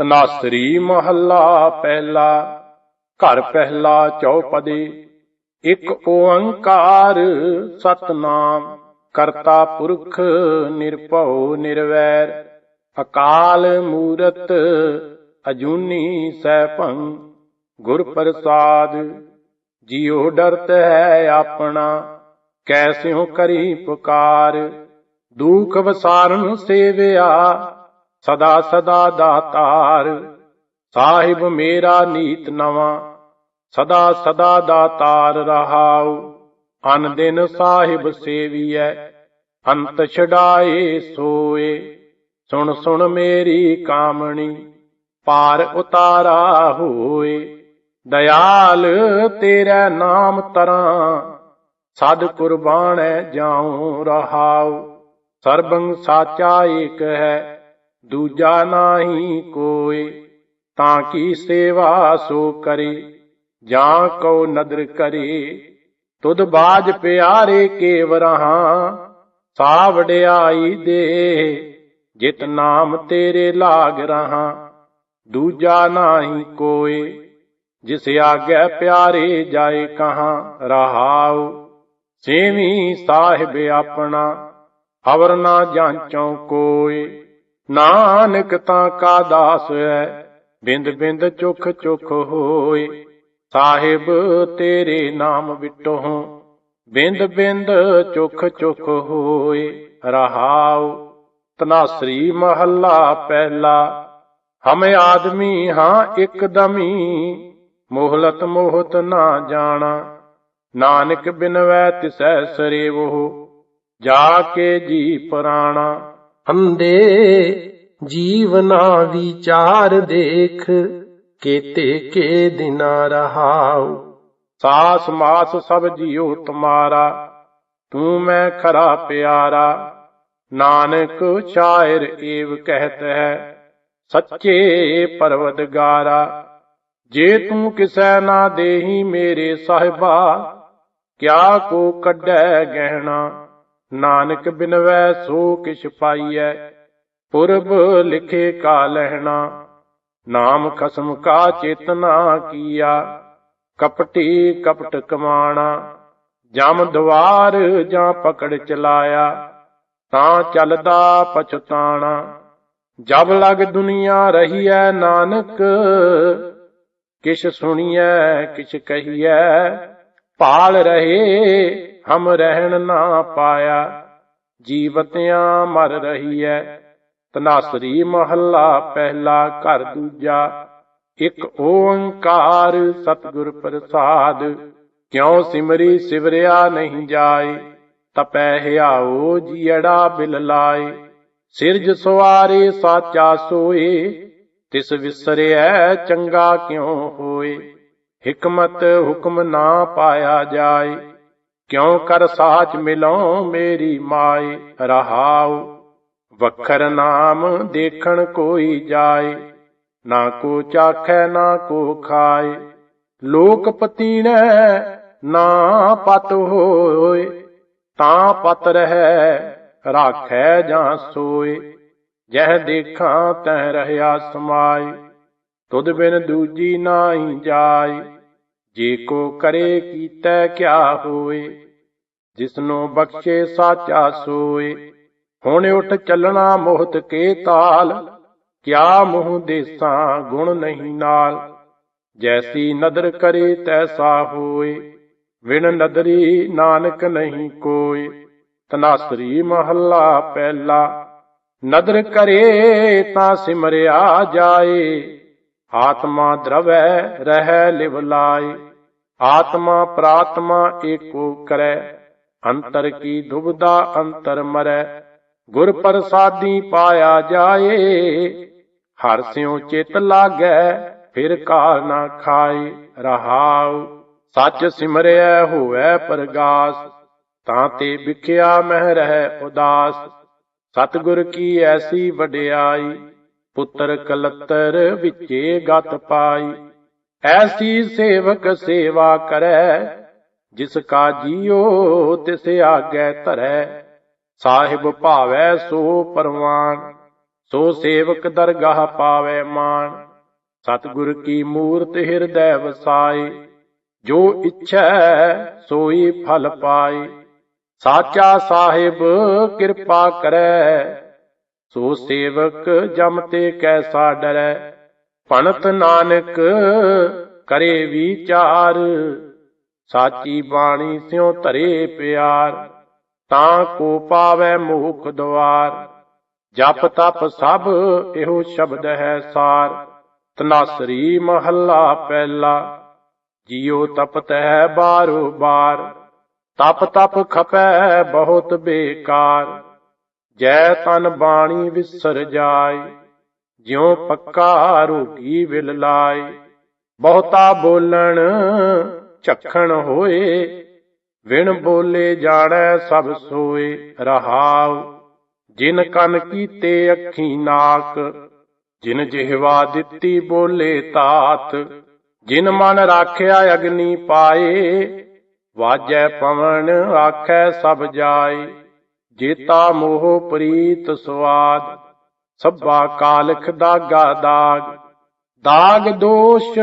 ਤਨਾਸਰੀ ਮਹੱਲਾ ਪਹਿਲਾ, ਘਰ ਪਹਿਲਾ ਚੌਪਦੀ, ਇੱਕ ਓੰਕਾਰ ਸਤਨਾਮ, ਕਰਤਾ ਪੁਰਖ ਨਿਰਭਉ ਨਿਰਵੈਰ, ਅਕਾਲ ਮੂਰਤ ਅਜੂਨੀ ਸੈਭੰ, ਗੁਰ ਪ੍ਰਸਾਦ, ਜਿਉ ਡਰਤ ਹੈ ਆਪਣਾ ਕੈਸਿਉ ਕਰੀ ਪੁਕਾਰ, ਦੁਖ ਵਸਾਰਨ ਸੇਵਿਆ ਸਦਾ ਸਦਾ ਦਾਤਾਰ, ਸਾਹਿਬ ਮੇਰਾ ਨੀਤ ਨਵਾਂ, ਸਦਾ ਸਦਾ ਦਾਤਾਰ ਰਹਾਉ, ਅਨ ਦਿਨ ਸਾਹਿਬ ਸੇਵੀਐ, ਅੰਤ ਛਡਾਏ ਸੋਏ। ਸੁਣ ਸੁਣ ਮੇਰੀ ਕਾਮਣੀ, ਪਾਰ ਉਤਾਰਾ ਹੋਏ। ਦਇਆਲ ਤੇਰਾ ਨਾਮ ਤਰਾਂ, ਸਦ ਕੁਰਬਾਨੈ ਜਾਉ ਰਹਾਉ। ਸਰਬੰ ਸਾਚਾ ਏਕ ਹੈ ਦੂਜਾ ਨਾਹੀ ਕੋਈ ਤਾਂ ਕੀ ਸੇਵਾ ਸੋ ਕਰੇ? ਜਾਂ ਕਉ ਨਦਰ ਕਰੇ? ਤੁਧ ਬਾਜ ਪਿਆਰੇ ਕੇਵਰਹਾਂ ਸਾ ਵਡਿਆਈ ਦੇ, ਜਿਤ ਨਾਮ ਤੇਰੇ ਲਾਗ ਰਹਾ। ਦੂਜਾ ਨਾਹੀ ਕੋਈ ਜਿਸ ਆਗੇ ਪਿਆਰੇ ਜਾਏ ਕਹਾਂ, ਰਹਾਉ, ਸੇਵੀ ਸਾਹਿਬ ਆਪਣਾ ਅਵਰ ਨਾ ਜਾਂਚੋ ਕੋਈ ਨਾਨਕ ਤਾਂ ਕਾ ਦਾਸ ਹੈ, ਬਿੰਦ ਬਿੰਦ ਚੁਖ ਚੁਖ ਹੋਏ। ਸਾਹਿਬ ਤੇਰੇ ਨਾਮ ਵਿਟੋ ਬਿੰਦ ਬਿੰਦ ਚੁਖ ਚੁਖ ਹੋਏ। ਰਹਾਉ ਤਨਾਸਰੀ ਮਹੱਲਾ ਪਹਿਲਾ, ਹਮ ਆਦਮੀ ਹਾਂ ਇਕਦਮੀ ਮੋਹਲਤ ਮੋਹਤ ਨਾ ਜਾਣਾ, ਨਾਨਕ ਬਿਨਵੈ ਤਿਸੈ ਸਰੇਵੋ। ਜਾ ਕੇ ਜੀ ਪ੍ਰਾਣਾ ਅੰਦੇ ਜੀਵਨਾ ਵਿਚਾਰ ਦੇਖ, ਕੇਤੇ ਕੇ ਦਿਨਾ ਰਹਾਉ। ਸਾਸ ਮਾਸ ਸਭ ਜੀਉ ਤੁਮਾਰਾ, ਤੂੰ ਮੈਂ ਖਰਾ ਪਿਆਰਾ। ਨਾਨਕ ਸ਼ਾਇਰ ਏਵ ਕਹਿਤ ਹੈ, ਸੱਚੇ ਪਰਵਦਗਾਰਾ ਜੇ ਤੂੰ ਕਿਸੈ ਨਾ ਦੇਹੀ ਮੇਰੇ ਸਾਹਿਬਾ, ਕਿਆ ਕੋ ਕੱਢੈ ਗਹਿਣਾ। ਨਾਨਕ ਬਿਨਵੈ ਸੋ ਕਿਛ ਪਾਈਐ, ਪੁਰਬ ਲਿਖੇ ਕਾ ਲਹਿਣਾ ਨਾਮ ਖਸਮ ਕਾ ਚੇਤਨਾ ਕੀਆ, ਕਪਟੀ ਕਪਟ ਕਮਾਣਾ। ਜਮ ਦਵਾਰ ਜਾਂ ਪਕੜ ਚਲਾਇਆ, ਤਾਂ ਚੱਲਦਾ ਪਛਤਾਣਾ। ਜਬ ਲਗ ਦੁਨੀਆ ਰਹੀਐ ਨਾਨਕ, ਕਿਛ ਸੁਣੀਐ, ਕਿਛ ਕਹੀਐ ਪਾਲ ਰਹੇ, ਹਮ ਰਹਿਣ ਨਾ ਪਾਇਆ। ਜੀਵਤਿਆਂ ਮਰ ਰਹੀ ਹੈ ਤਨਾਸਰੀ ਮਹੱਲਾ ਪਹਿਲਾ ਘਰ ਦੂਜਾ। ਇੱਕ ਓੰਕਾਰ ਸਤਿਗੁਰ ਪ੍ਰਸਾਦ, ਕਿਉ ਸਿਮਰੀ ਸਿਵਰਿਆ ਨਹੀਂ ਜਾਏ? ਤਪੈ ਹਿਆਓ ਜੀੜਾ ਬਿਲ ਲਾਏ। ਸਿਰਜ ਸਵਾਰੇ ਸਾਚਾ ਸੋਏ, ਤਿਸ ਵਿਸਰਿਐ ਚੰਗਾ ਕਿਉ ਹੋਏ? ਹਕਮਤ ਹੁਕਮ ਨਾ ਪਾਇਆ ਜਾਏ। ਕਿਉ ਕਰ ਸਾਚ ਮਿਲਉ ਮੇਰੀ ਮਾਏ? ਰਹਾਉ, ਵਖਰ ਨਾਮ ਦੇਖਣ ਕੋਈ ਜਾਏ। ਨਾ ਕੋ ਚਾਖੈ, ਨਾ ਕੋ ਖਾਏ। ਲੋਕ ਪਤੀਣੈ ਨਾ ਪਤ ਹੋਏ। ਤਾਂ ਪਤ ਰਹਿ, ਰਾਖੈ ਜਾਂ ਸੋਏ। ਜਹ ਦੇਖਾਂ ਤੈ ਰਹਾ ਸਮਾਏ। ਤੁਧ ਬਿਨ ਦੂਜੀ ਨਾਹੀ ਜਾਏ। ਜੇ ਕੋ ਕਰੇ ਕੀਤੈ ਕਿਆ ਹੋਏ, ਜਿਸਨੂੰ ਬਖਸ਼ੇ ਸਾਚਾ ਸੋਏ। ਹੁਣ ਉਠ ਚੱਲਣਾ ਮੋਹਤ ਕੇ ਤਾਲ, ਕਿਆ ਮੂੰਹ ਦੇਸਾਂ ਗੁਣ ਨਹੀਂ ਨਾਲ। ਜੈਸੀ ਨਦਰ ਕਰੇ ਤੈਸਾ ਹੋਏ ਵਿਣ ਨਦਰੀ ਨਾਨਕ ਨਹੀਂ ਕੋਈ ਤਨਾਸਰੀ ਮਹੱਲਾ ਪਹਿਲਾ, ਨਦਰ ਕਰੇ ਤਾਂ ਸਿਮਰਿਆ ਜਾਏ। ਆਤਮਾ ਦ੍ਰਵੈ, ਰਹਿ, ਲਿਵ ਲਾਏ ਆਤਮਾ, ਪ੍ਰਾਤਮਾ, ਏਕੋ ਕਰੈ। ਅੰਤਰ ਕੀ ਦੁਬਦਾ, ਅੰਤਰ ਮਰੈ। ਗੁਰ ਪ੍ਰਸਾਦੀ ਪਾਇਆ ਜਾਏ। ਹਰ ਸਿਉ ਚਿਤ ਲਾਗੈ, ਫਿਰ ਕਾ ਨਾ ਖਾਏ। ਰਹਾਉ, ਸੱਚ ਸਿਮਰਿਆ ਹੋਵੇ ਪ੍ਰਗਾਸ। ਤਾਂ ਤੇ ਵਿਖਿਆ ਮਹਿ ਰਹਿ ਉਦਾਸ। ਸਤਿਗੁਰ ਕੀ ਐਸੀ ਵਡਿਆਈ। ਪੁੱਤਰ ਕਲਤਰ ਵਿੱਚੇ ਗਤ ਪਾਈ। ਐਸੀ ਸੇਵਕ ਸੇਵਾ ਕਰੈ, ਜਿਸ ਕਾ ਜੀਉ ਤਿਸ ਆਗੇ ਧਰੈ। ਸਾਹਿਬ ਭਾਵੈ ਸੋ ਪਰਵਾਨ, ਸੋ ਸੇਵਕ ਦਰਗਾਹ ਪਾਵੈ ਮਾਨ। ਸਤਿਗੁਰ ਕੀ ਮੂਰਤ ਹਿਰਦੈ ਵਸਾਈ, ਜੋ ਇੱਛੈ ਸੋਈ ਫਲ ਪਾਈ। ਸਾਚਾ ਸਾਹਿਬ ਕਿਰਪਾ ਕਰੈ ਸੋ ਸੇਵਕ ਜਮ ਤੇ ਕੈਸਾ ਡਰੈ ਭਣਤ ਨਾਨਕ ਕਰੇ ਵਿਚਾਰ। ਸਾਚੀ ਬਾਣੀ ਸਿਉ ਧਰੇ ਪਿਆਰ, ਤਾਂ ਕੋ ਪਾਵੈ ਮੋਖ ਦਵਾਰ। ਜਪ ਤਪ ਸਭ ਇਹੋ ਸ਼ਬਦ ਹੈ ਸਾਰ, ਤਨਾਸਰੀ ਮਹੱਲਾ ਪਹਿਲਾ। ਜਿਉ ਤਪਤ ਹੈ ਬਾਰੋ ਬਾਰ, ਤਪ ਤਪ ਖਪੈ ਬਹੁਤ ਬੇਕਾਰ। ਜੈ ਤਨ ਬਾਣੀ ਵਿਸਰ ਜਾਏ, ਜਿਉ ਪੱਕਾ ਰੋਗੀ ਵਿਲ ਲਾਏ। ਬਹੁਤਾ ਬੋਲਣ ਝਖਣ ਹੋਏ ਵਿਣ ਬੋਲੇ ਜਾਣੈ ਸਭ ਸੋਏ ਰਹਾਉ। ਜਿਨ ਕੰਨ ਕੀਤੇ ਅੱਖੀ ਨਾਕ, ਜਿਨ ਜਿਹਵਾ ਦਿੱਤੀ ਬੋਲੇ ਤਾਤ। ਜਿਨ ਮਨ ਰਾਖਿਆ ਅਗਨੀ ਪਾਏ, ਵਾਜੈ ਪਵਨ ਆਖੈ ਸਭ ਜਾਏ। ਜੇਤਾ ਮੋਹ ਪ੍ਰੀਤ ਸਵਾਦ, ਸਭਾ ਕਾਲਖ ਦਾਗਾ ਦਾਗ। ਦਾਗ ਦੋਸ਼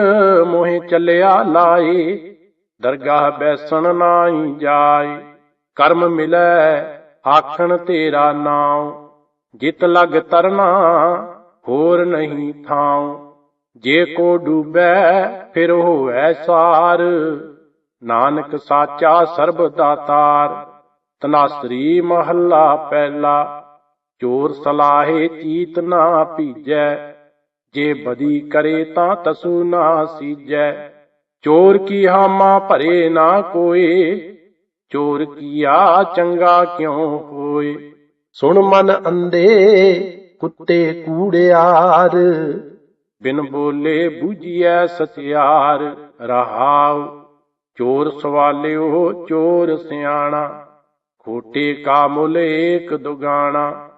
ਮੋਹਿ ਚੱਲਿਆ ਲਾਏ, ਦਰਗਾਹ ਬੈਸਣ ਨਾਹੀ ਜਾਏ। ਕਰਮ ਮਿਲੈ, ਆਖਣ ਤੇਰਾ ਨਾਉ। ਜਿਤ ਲਗ ਤਰਨਾ, ਹੋਰ ਨਹੀਂ ਥਾਉ। ਜੇ ਕੋ ਡੂਬੈ, ਫਿਰ ਹੋਵੈ ਸਾਰ। ਨਾਨਕ ਸਾਚਾ ਸਰਬ ਦਾਤਾਰ। ਤਨਾਸਰੀ ਮਹੱਲਾ ਪਹਿਲਾ, ਚੋਰ ਸਲਾਹੇ ਚੀਤ ਨਾ ਭੀਜੈ, ਜੇ ਬਦੀ ਕਰੇ ਤਾਂ ਤਸੂ ਨਾ ਸੀਜੈ। ਚੋਰ ਕੀ ਹਾਮਾ ਭਰੇ ਨਾ ਕੋਏ, ਚੋਰ ਕੀਆ ਚੰਗਾ ਕਿਉ ਹੋਏ। ਸੁਣ ਮਨ ਅੰਦੇ ਕੁੱਤੇ ਕੂੜਿਆਰ, ਬਿਨ ਬੋਲੇ ਬੁਝੀਐ ਸਚਿਆਰ ਰਹਾਉ। ਚੋਰ ਸਵਾਲਿਓ ਚੋਰ ਸਿਆਣਾ ਖੋਟੇ ਕਾ ਮੁੱਲ ਏਕ ਦੁਗਾਣਾ,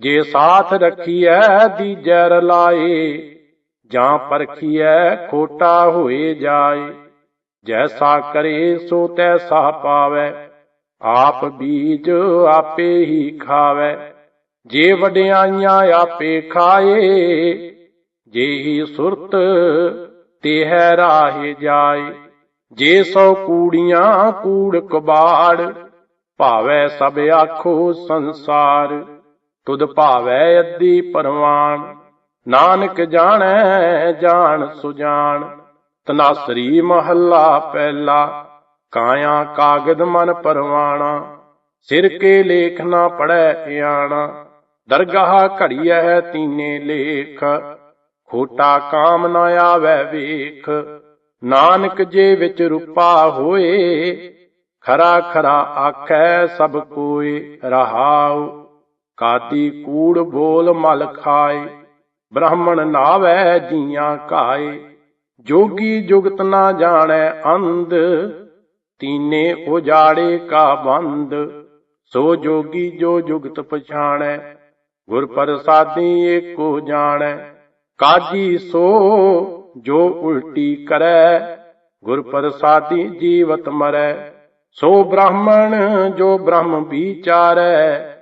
ਜੇ ਸਾਥ ਰਖੀਐ ਦੀਜੈ ਰਲਾਏ ਜਾਂ ਪਰਖੀਐ ਖੋਟਾ ਹੋਏ ਜਾਏ, ਜੈਸਾ ਕਰੇ ਸੋ ਤੈਸਾ ਪਾਵੈ, ਆਪ ਬੀਜ ਆਪੇ ਹੀ ਖਾਵੈ, ਜੇ ਵਡਿਆਈਆਂ ਆਪੇ ਖਾਏ, ਜੇ ਹੀ ਸੁਰਤ ਤੇ ਹੈ ਰਾਹੇ ਜਾਏ, ਜੇ ਸੋ ਕੂੜੀਆਂ ਕੂੜ ਕਬਾੜ ਭਾਵੈ ਸਭ ਆਖੋ ਸੰਸਾਰ, ਤੁਧ ਭਾਵੈ ਅੱਧੀ ਪਰਵਾਨ ਨਾਨਕ ਜਾਣੈ ਜਾਣ ਸੁਜਾਨ ਤਨਾਸਰੀ ਮਹੱਲਾ ਪਹਿਲਾ, ਕਾਇਆ ਕਾਗਦ ਮਨ ਪਰਵਾਣਾ, ਸਿਰ ਕੇ ਲੇਖ ਨਾ ਪੜੈ ਇਆਣਾ, ਦਰਗਾਹ ਘੜੀਐ ਤੀਨੇ ਲੇਖ, ਖੋਟਾ ਕਾਮ ਨਾ ਆਵੈ ਵੇਖ, ਨਾਨਕ ਜੇ ਵਿੱਚ ਰੂਪਾ ਹੋਏ ਖਰਾ ਖਰਾ ਆਖੈ ਸਭ ਕੋਏ ਰਹਾਉ, ਕਾਦੀ ਕੂੜ ਬੋਲ ਮਲ ਖਾਏ, ਬ੍ਰਾਹਮਣ ਨਾਵੈ ਜੀਆਂ ਕਾਏ, ਜੋਗੀ ਜੁਗਤ ਨਾ ਜਾਣੈ ਅੰਧ, ਤੀਨੇ ਉਜਾੜੇ ਕਾ ਬੰਦ, ਸੋ ਜੋਗੀ ਜੋ ਜੁਗਤ ਪਛਾਣੈ, ਗੁਰ ਪ੍ਰਸਾਦੀ ਏਕੋ ਜਾਣੈ ਕਾਜੀ ਸੋ ਜੋ ਉਲਟੀ ਕਰੈ, ਗੁਰ ਪ੍ਰਸਾਦੀ ਜੀਵਤ ਮਰੈ। ਸੋ ਬ੍ਰਾਹਮਣ ਜੋ ਬ੍ਰਹਮ ਵਿਚਾਰੈ,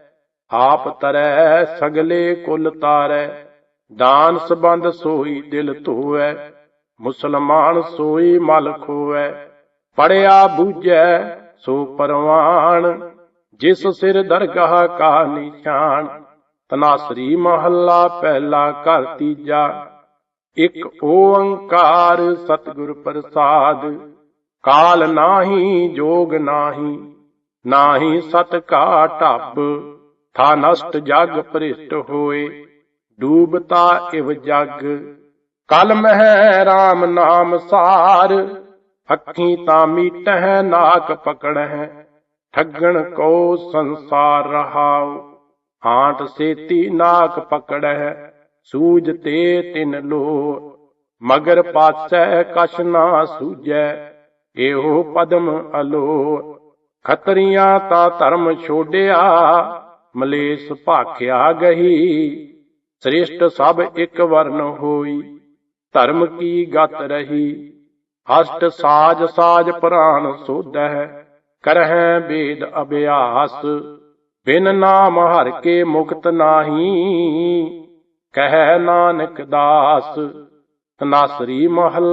ਆਪ ਤਰੈ ਸਗਲੇ ਕੁਲ ਤਾਰੈ। ਦਾਨ ਸਬੰਧ ਸੋਈ ਦਿਲ ਧੋਵੈ, ਮੁਸਲਮਾਨ ਸੋਈ ਮਲ ਖੋਵੈ। ਪੜਿਆ ਬੂਝੈ ਸੋ ਪਰਵਾਨ ਜਿਸ ਸਿਰ ਦਰਗਾਹ ਕਾ ਨਿਸ਼ਾਨ। ਤਨਾਸਰੀ ਮਹੱਲਾ ਪਹਿਲਾ ਘਰ ਤੀਜਾ, ਇਕ ਓੰਕਾਰ ਸਤਿਗੁਰ ਪ੍ਰਸਾਦ। ਕਾਲ ਨਾਹੀ, ਜੋਗ ਨਾਹੀ। ਨਾਹੀ ਸਤ ਕਾ ਢੱਬ ਥਾ ਨਸ਼ਟ ਜਗ ਭ੍ਰਿਸ਼ਟ ਹੋਏ। ਡੂਬਤਾ ਇਵ ਜਗ, ਕਲ ਮਹਿ RAM ਨਾਮ ਸਾਰ। ਅੱਖੀ ਤਾਂ ਮੀਟਹਿ, ਨਾਕ ਪਕੜਹਿ। ਠੱਗਣ ਕੋ ਸੰਸਾਰ ਰਹਾਉ। ਆਂਟ ਸੇਤੀ, ਨਾਕ ਪਕੜਹਿ। ਸੂਜ ਤੇ ਤਿਨ ਲੋ ਮਗਰ ਪਾਸੈ ਕਛ ਨਾ ਸੂਜੈ। ਇਹੋ ਪਦਮ ਅਲੋ। ਖਤਰੀਆਂ ਤਾ ਧਰਮ ਛੋੜਿਆ ਮਲੇਸ਼ ਭਾਖਿਆ ਗਹੀ। ਸ਼੍ਰਿਸ਼ਟ ਸਭ ਇੱਕ ਵਰਨ ਹੋਈ, ਧਰਮ ਕੀ ਗਤ ਰਹੀ। ਹਸਟ ਸਾਜ ਸਾਜ ਪ੍ਰਾਨ ਸੋਧੈ ਕਰਹਿ ਵੇਦ ਅਭਿਆਸ। ਬਿਨ ਨਾਮ ਹਰ ਕੇ ਮੁਕਤ ਨਾਹੀ, ਕਹਿ ਨਾਨਕ ਦਾਸ। ਤਨਾਸਰੀ ਮਹਲ